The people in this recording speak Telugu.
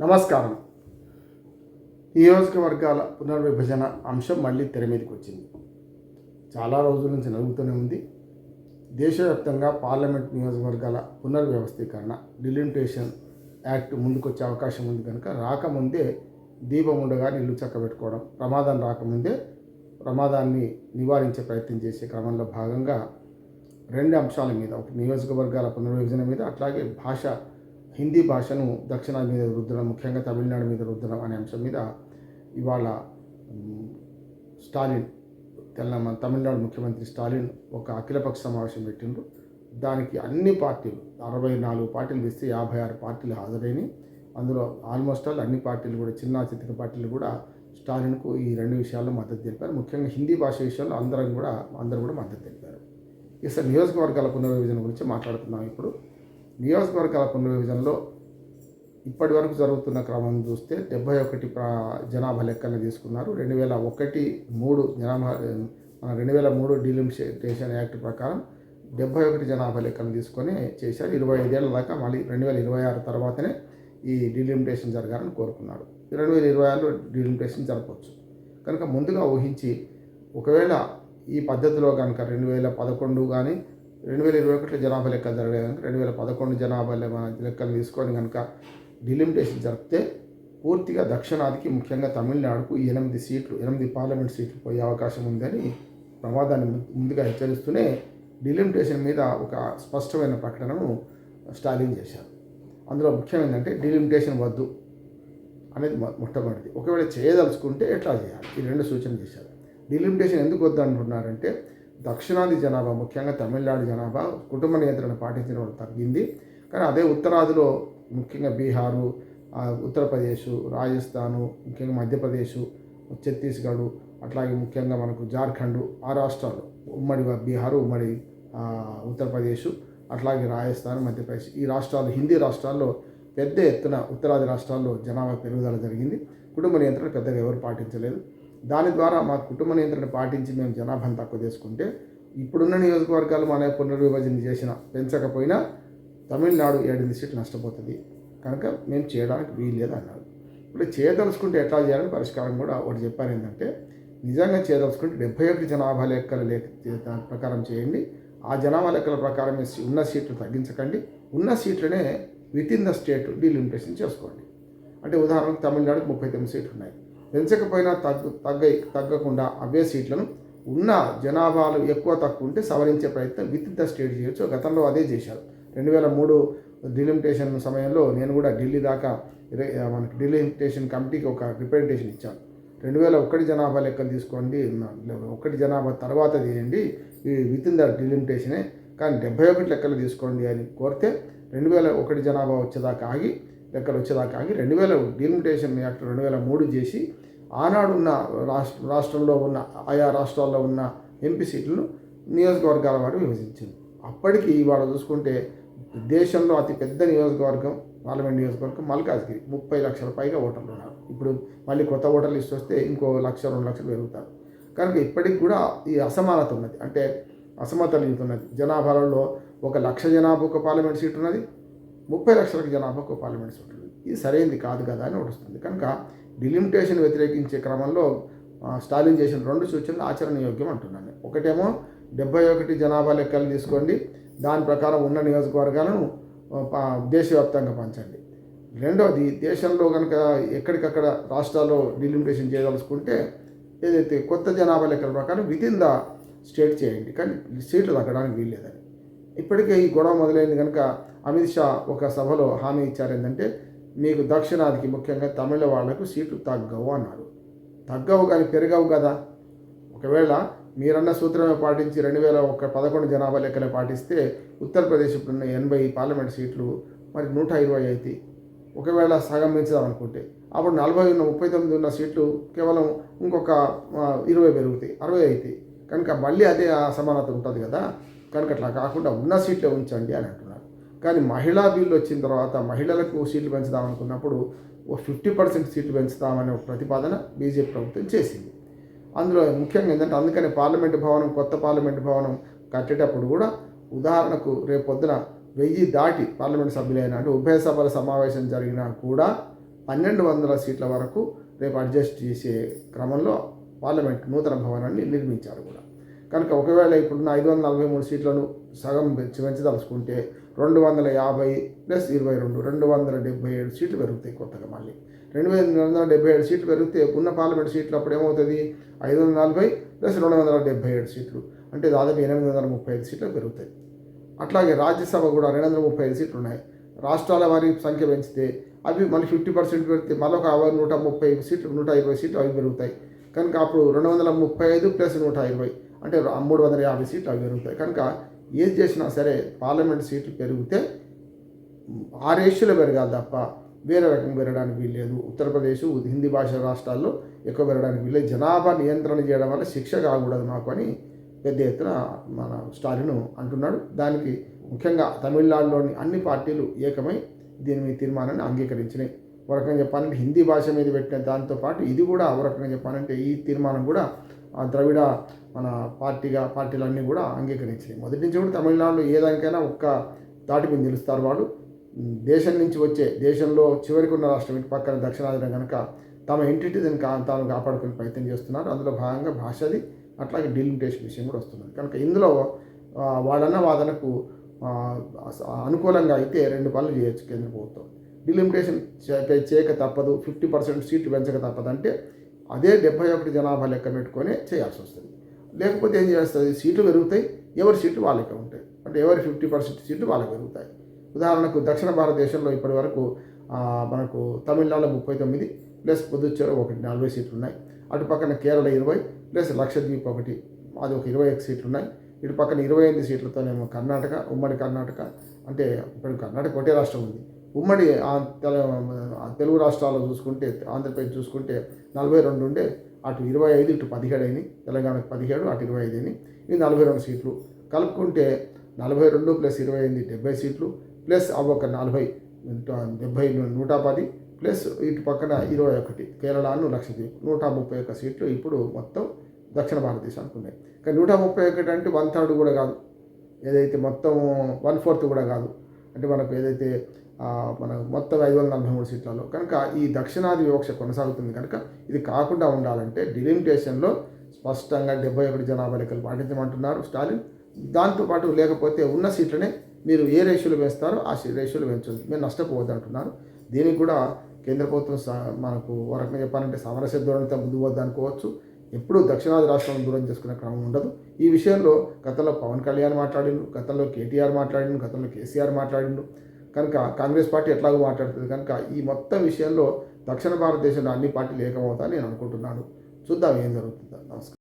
నమస్కారం. నియోజకవర్గాల పునర్విభజన అంశం మళ్ళీ తెర మీదకి వచ్చింది. చాలా రోజుల నుంచి నలుగుతూనే ఉంది. దేశవ్యాప్తంగా పార్లమెంట్ నియోజకవర్గాల పునర్వ్యవస్థీకరణ డిలిమిటేషన్ యాక్ట్ ముందుకొచ్చే అవకాశం ఉంది కనుక రాకముందే దీపం ఉండగా నీళ్ళు చక్కబెట్టుకోవడం ప్రమాదం రాకముందే ప్రమాదాన్ని నివారించే ప్రయత్నం చేసే క్రమంలో భాగంగా రెండు అంశాల మీద ఒక నియోజకవర్గాల పునర్విభజన మీద అట్లాగే భాష హిందీ భాషను దక్షిణాది మీద రుద్దడం ముఖ్యంగా తమిళనాడు మీద రుద్దడం అనే అంశం మీద ఇవాళ స్టాలిన్ తెలంగాణ తమిళనాడు ముఖ్యమంత్రి స్టాలిన్ ఒక అఖిలపక్ష సమావేశం పెట్టిండ్రు. దానికి అన్ని పార్టీలు అరవై నాలుగు పార్టీలు వేస్తే యాభై ఆరు పార్టీలు హాజరైనవి అందులో ఆల్మోస్ట్ ఆల్ అన్ని పార్టీలు కూడా చిన్న చిన్న పార్టీలు కూడా స్టాలిన్కు ఈ రెండు విషయాల్లో మద్దతు తెలిపారు. ముఖ్యంగా హిందీ భాష విషయంలో అందరం కూడా అందరూ కూడా మద్దతు తెలిపారు. ఇక నియోజకవర్గాల పునర్విభజన గురించి మాట్లాడుతున్నాం ఇప్పుడు. నియోజకవర్గాల పునర్విభజనలో ఇప్పటి వరకు జరుగుతున్న క్రమం చూస్తే డెబ్బై ఒకటి ప్రా జనాభా లెక్కలను తీసుకున్నారు. రెండు వేల ఒకటి మూడు జనాభా మన రెండు వేల మూడు డిలిమిటేషన్ యాక్ట్ ప్రకారం డెబ్బై ఒకటి జనాభా లెక్కలను తీసుకొని చేశారు. ఇరవై ఐదేళ్ళ దాకా మళ్ళీ రెండు వేల ఇరవై ఆరు తర్వాతనే ఈ డిలిమిటేషన్ జరగాలని కోరుకున్నారు. రెండు వేల ఇరవై ఆరులో డిలిమిటేషన్ జరపవచ్చు. కనుక ముందుగా ఊహించి ఒకవేళ ఈ పద్ధతిలో కనుక రెండు వేల పదకొండు కానీ రెండు వేల ఇరవై ఒకటిలో జనాభా లెక్కలు జరగలేదు కనుక రెండు వేల పదకొండు జనాభా లెక్కలు తీసుకొని కనుక డిలిమిటేషన్ జరిపితే పూర్తిగా దక్షిణాదికి ముఖ్యంగా తమిళనాడుకు ఎనిమిది సీట్లు ఎనిమిది పార్లమెంట్ సీట్లు పోయే అవకాశం ఉందని ప్రమాదాన్ని ముందుగా హెచ్చరిస్తూనే డిలిమిటేషన్ మీద ఒక స్పష్టమైన ప్రకటనను స్టాలిన్ చేశారు. అందులో ముఖ్యం ఏంటంటే డిలిమిటేషన్ వద్దు అనేది మొట్టమొదటిది. ఒకవేళ చేయదలుచుకుంటే ఎట్లా చేయాలి? ఈ రెండు సూచనలు చేశారు. డిలిమిటేషన్ ఎందుకు వద్దు అంటున్నారంటే దక్షిణాది జనాభా ముఖ్యంగా తమిళనాడు జనాభా కుటుంబ నియంత్రణ పాటించడం తగ్గింది. కానీ అదే ఉత్తరాదిలో ముఖ్యంగా బీహారు ఉత్తరప్రదేశ్ రాజస్థాను ముఖ్యంగా మధ్యప్రదేశ్ ఛత్తీస్గఢ్ అట్లాగే ముఖ్యంగా మనకు జార్ఖండ్ ఆ రాష్ట్రాలు. ఉమ్మడి బీహారు ఉమ్మడి ఉత్తరప్రదేశ్ అట్లాగే రాజస్థాన్ మధ్యప్రదేశ్ ఈ రాష్ట్రాలు హిందీ రాష్ట్రాల్లో పెద్ద ఎత్తున ఉత్తరాది రాష్ట్రాల్లో జనాభా పెరుగుదల జరిగింది. కుటుంబ నియంత్రణ పెద్దగా ఎవరు పాటించలేదు. దాని ద్వారా మా కుటుంబ నియంత్రణ పాటించి మేము జనాభాను తక్కువ చేసుకుంటే ఇప్పుడున్న నియోజకవర్గాలు మన పునర్విభజన చేసిన పెంచకపోయినా తమిళనాడు ఏడెనిమిది సీట్లు నష్టపోతుంది. కనుక మేము చేయడానికి వీల్లేదు అన్నారు ఇప్పుడు చేయదలుచుకుంటే ఎట్లా చేయాలని పరిష్కారం కూడా ఒకటి చెప్పారు ఏంటంటే నిజంగా చేయదలుచుకుంటే డెబ్బై ఒకటి జనాభా లెక్కల లేక దాని ప్రకారం చేయండి. ఆ జనాభా లెక్కల ప్రకారం ఉన్న సీట్లు తగ్గించకండి. ఉన్న సీట్లనే with in the state delimitation చేసుకోండి. అంటే ఉదాహరణకు తమిళనాడుకి ముప్పై తొమ్మిది సీట్లు ఉన్నాయి పెంచకపోయినా తగ్గు తగ్గ తగ్గకుండా అవే సీట్లను ఉన్న జనాభాలు ఎక్కువ తక్కువ ఉంటే సవరించే ప్రయత్నం విత్ ద స్టేట్ చేయొచ్చు. గతంలో అదే చేశారు. రెండు వేల మూడు డిలిమిటేషన్ సమయంలో నేను కూడా ఢిల్లీ దాకా మనకి డిలిమిటేషన్ కమిటీకి ఒక రిప్రజెంటేషన్ ఇచ్చాను. రెండు వేల ఒకటి జనాభా లెక్కలు తీసుకోండి ఒకటి జనాభా తర్వాత చేయండి ఈ విత్ ఇన్ ద డిలిమిటేషనే కానీ డెబ్బై ఒకటి లెక్కలు తీసుకోండి అని కోరితే రెండు వేల ఒకటి జనాభా వచ్చేదాకా ఆగి లెక్కలు వచ్చేదాకా ఆగి రెండు వేల డిలిమిటేషన్ యాక్ట్ రెండు వేల మూడు చేసి ఆనాడున్న రాష్ట్ర రాష్ట్రంలో ఉన్న ఆయా రాష్ట్రాల్లో ఉన్న ఎంపీ సీట్లను నియోజకవర్గాల వారు విభజించింది. అప్పటికి ఇవాళ చూసుకుంటే దేశంలో అతి పెద్ద నియోజకవర్గం పార్లమెంట్ నియోజకవర్గం మల్కాజ్గిరి. ముప్పై లక్షల పైగా ఓటర్లు ఉన్నారు. ఇప్పుడు మళ్ళీ కొత్త ఓటర్లు లిస్ట్ వస్తే ఇంకో లక్ష రెండు లక్షలు పెరుగుతారు. కనుక ఇప్పటికి కూడా ఈ అసమానత ఉన్నది. అంటే అసమతుల్యత ఉన్నది. జనాభాలలో ఒక లక్ష జనాభా ఒక పార్లమెంట్ సీట్ ఉన్నది. ముప్పై లక్షలకు జనాభా ఒక పార్లమెంట్ ఇది సరైనది కాదు కదా అని వస్తుంది కనుక డిలిమిటేషన్ వ్యతిరేకించే క్రమంలో స్టాలిన్ చేసిన రెండు సూచనలు ఆచరణయోగ్యం అంటున్నాను. ఒకటేమో డెబ్బై ఒకటి జనాభా లెక్కలు తీసుకోండి. దాని ప్రకారం ఉన్న నియోజకవర్గాలను దేశవ్యాప్తంగా పంచండి. రెండవది దేశంలో కనుక ఎక్కడికక్కడ రాష్ట్రాల్లో డిలిమిటేషన్ చేయదలుచుకుంటే ఏదైతే కొత్త జనాభా లెక్కల ప్రకారం విత్ ఇన్ ద స్టేట్ చేయండి. కానీ సీట్లు తగ్గడానికి వీల్లేదని. ఇప్పటికే ఈ గొడవ మొదలైంది కనుక అమిత్ షా ఒక సభలో హామీ ఇచ్చారు ఏంటంటే మీకు దక్షిణాదికి ముఖ్యంగా తమిళ వాళ్ళకు సీట్లు తగ్గవు అన్నారు. తగ్గవు కానీ పెరగవు కదా. ఒకవేళ మీరన్న సూత్రమే పాటించి రెండు వేల ఒక పదకొండు జనాభా లెక్కలే పాటిస్తే ఉత్తరప్రదేశ్ ఇప్పుడున్న ఎనభై పార్లమెంట్ సీట్లు మరి నూట ఇరవై అవుతాయి ఒకవేళ సగం పెంచుదాం అనుకుంటే అప్పుడు నలభై ఉన్న ముప్పై తొమ్మిది ఉన్న సీట్లు కేవలం ఇంకొక ఇరవై పెరుగుతాయి అరవై అవుతాయి కనుక మళ్ళీ అదే అసమానత ఉంటుంది కదా. కనుక అట్లా కాకుండా ఉన్న సీట్లే ఉంచండి అని అంటున్నారు. కానీ మహిళా బిల్లు వచ్చిన తర్వాత మహిళలకు సీట్లు పెంచుదామనుకున్నప్పుడు ఓ ఫిఫ్టీ పర్సెంట్ సీట్లు పెంచుతామనే ఒక ప్రతిపాదన బీజేపీ ప్రభుత్వం చేసింది. అందులో ముఖ్యంగా ఏంటంటే అందుకని పార్లమెంటు భవనం కొత్త పార్లమెంటు భవనం కట్టేటప్పుడు కూడా ఉదాహరణకు రేపు పొద్దున వెయ్యి దాటి పార్లమెంట్ సభ్యులైన అంటే ఉభయ సభల సమావేశం జరిగినా కూడా పన్నెండు వందల సీట్ల వరకు రేపు అడ్జస్ట్ చేసే క్రమంలో పార్లమెంట్ నూతన భవనాన్ని నిర్మించారు కూడా. కనుక ఒకవేళ ఇప్పుడున్న ఐదు వందల నలభై మూడు సీట్లను సగం పెంచి పెంచదలుచుకుంటే రెండు వందల యాభై ప్లస్ ఇరవై రెండు రెండు వందల డెబ్బై ఏడు సీట్లు పెరుగుతాయి కొత్తగా మళ్ళీ. రెండు వేల వందల డెబ్బై ఏడు సీట్లు పెరిగితే ఉన్న పార్లమెంట్ సీట్లు అప్పుడు ఏమవుతుంది? ఐదు వందల నలభై ప్లస్ రెండు వందల డెబ్బై ఏడు సీట్లు. అంటే దాదాపు ఎనిమిది వందల ముప్పై ఐదు సీట్లు పెరుగుతాయి. అట్లాగే రాజ్యసభ కూడా రెండు వందల ముప్పై ఐదు సీట్లు ఉన్నాయి. రాష్ట్రాల వారి సంఖ్య పెంచితే అవి మళ్ళీ ఫిఫ్టీ పర్సెంట్ పెడితే మళ్ళీ ఒక నూట ముప్పై సీట్లు నూట ఇరవై సీట్లు అవి పెరుగుతాయి. కనుక అప్పుడు రెండు వందల ముప్పై ఐదు ప్లస్ నూట ఇరవై అంటే మూడు వందల యాభై సీట్లు అవి పెరుగుతాయి. కనుక ఏది చేసినా సరే పార్లమెంట్ సీట్లు పెరిగితే ఆ పెరగాలి తప్ప వేరే రకం పెరగడానికి వీల్లేదు ఉత్తరప్రదేశ్ హిందీ భాష రాష్ట్రాల్లో ఎక్కువ పెరగడానికి వీల్లేదు జనాభా నియంత్రణ చేయడం వల్ల శిక్ష కాకూడదు మాకు అని పెద్ద ఎత్తున మన స్టాలిన్ అంటున్నాడు. దానికి ముఖ్యంగా తమిళనాడులోని అన్ని పార్టీలు ఏకమై దీని మీద తీర్మానాన్ని అంగీకరించినాయి. ఒక రకంగా చెప్పాలంటే హిందీ భాష మీద పెట్టిన దాంతోపాటు ఇది కూడా ఒక రకంగా చెప్పాలంటే ఈ తీర్మానం కూడా ద్రవిడ మన పార్టీగా పార్టీలన్నీ కూడా అంగీకరించాయి. మొదటి నుంచి కూడా తమిళనాడులో ఏ దానికైనా ఒక్క దాటి మీద నిలుస్తారు వాళ్ళు దేశం నుంచి వచ్చే దేశంలో చివరికి ఉన్న రాష్ట్రం ఇటు పక్కన దక్షిణాదిన కనుక తమ ఇంటిటి దాన్ని కా తాను కాపాడుకునే ప్రయత్నం చేస్తున్నారు. అందులో భాగంగా భాషది అట్లాగే డిలిమిటేషన్ విషయం కూడా వస్తున్నది. కనుక ఇందులో వాళ్ళన్న వాదనకు అనుకూలంగా అయితే రెండు పనులు చేయొచ్చు కేంద్ర ప్రభుత్వం. డిలిమిటేషన్ చేయక చేయక తప్పదు. ఫిఫ్టీ పర్సెంట్ సీట్లు పెంచక తప్పదంటే అదే డెబ్బై ఒకటి జనాభా లెక్క పెట్టుకొని చేయాల్సి వస్తుంది. లేకపోతే ఏం చేస్తుంది? సీట్లు పెరుగుతాయి. ఎవరి సీట్లు వాళ్ళకే ఉంటాయి. అంటే ఎవరి ఫిఫ్టీ పర్సెంట్ సీట్లు వాళ్ళకి పెరుగుతాయి. ఉదాహరణకు దక్షిణ భారతదేశంలో ఇప్పటి వరకు మనకు తమిళనాడులో ముప్పై తొమ్మిది ప్లస్ పుదుచ్చేరి ఒకటి నలభై సీట్లు ఉన్నాయి అటు పక్కన కేరళ ఇరవై ప్లస్ లక్షద్వీప్ ఒకటి అది ఒక ఇరవై ఒక సీట్లు ఉన్నాయి ఇటు పక్కన ఇరవై ఐదు సీట్లతోనేమో కర్ణాటక ఉమ్మడి కర్ణాటక అంటే ఇప్పుడు కర్ణాటక ఒకటే రాష్ట్రం ఉంది. ఉమ్మడి తెలుగు రాష్ట్రాల్లో చూసుకుంటే ఆంధ్రప్రదేశ్ చూసుకుంటే నలభై రెండు ఉండే అటు ఇరవై ఐదు ఇటు పదిహేడు అయినాయి. తెలంగాణకు పదిహేడు అటు ఇరవై ఐదు అయినాయి. ఇది నలభై రెండు సీట్లు. కలుపుకుంటే నలభై రెండు ప్లస్ ఇరవై ఎనిమిది డెబ్బై సీట్లు. ప్లస్ అవి ఒక నలభై డెబ్బై నూట పది. ప్లస్ ఇటు పక్కన ఇరవై ఒకటి కేరళను లక్షద్వీప్ నూట ముప్పై ఒక్క సీట్లు ఇప్పుడు మొత్తం దక్షిణ భారతదేశానికి ఉన్నాయి. కానీ నూట ముప్పై ఒకటి అంటే వన్ థర్డ్ కూడా కాదు. ఏదైతే మొత్తం వన్ ఫోర్త్ కూడా కాదు. అంటే మనకు ఏదైతే మన మొత్తం ఐదు వందల నలభై మూడు సీట్లలో. కనుక ఈ దక్షిణాది వివక్ష కొనసాగుతుంది కనుక ఇది కాకుండా ఉండాలంటే డిలిమిటేషన్లో స్పష్టంగా డెబ్బై ఒకటి జనాభా లెక్కలు పాటించమంటున్నారు స్టాలిన్. దాంతోపాటు లేకపోతే ఉన్న సీట్లనే మీరు ఏ రేషియోలు వేస్తారో ఆ రేషియోలు పెంచండి. మీరు నష్టపోవద్దు అంటున్నారు. దీనికి కూడా కేంద్ర ప్రభుత్వం స- మనకు వరకు రకంగా చెప్పాలంటే సామరస్య ధోరణితో ముందు వద్దు అనుకోవచ్చు. ఎప్పుడూ దక్షిణాది రాష్ట్రాలను దూరం చేసుకునే క్రమం ఉండదు. ఈ విషయంలో గతంలో పవన్ కళ్యాణ్ మాట్లాడిండు గతంలో కేటీఆర్ మాట్లాడిండు గతంలో కేసీఆర్ మాట్లాడిండు. కనుక కాంగ్రెస్ పార్టీ ఎట్లాగో మాట్లాడుతుంది కనుక ఈ మొత్తం విషయంలో దక్షిణ భారతదేశంలో అన్ని పార్టీలు ఏకమవుతాయని నేను అనుకుంటున్నాను. చూద్దాం ఏం జరుగుతుందో. నమస్కారం.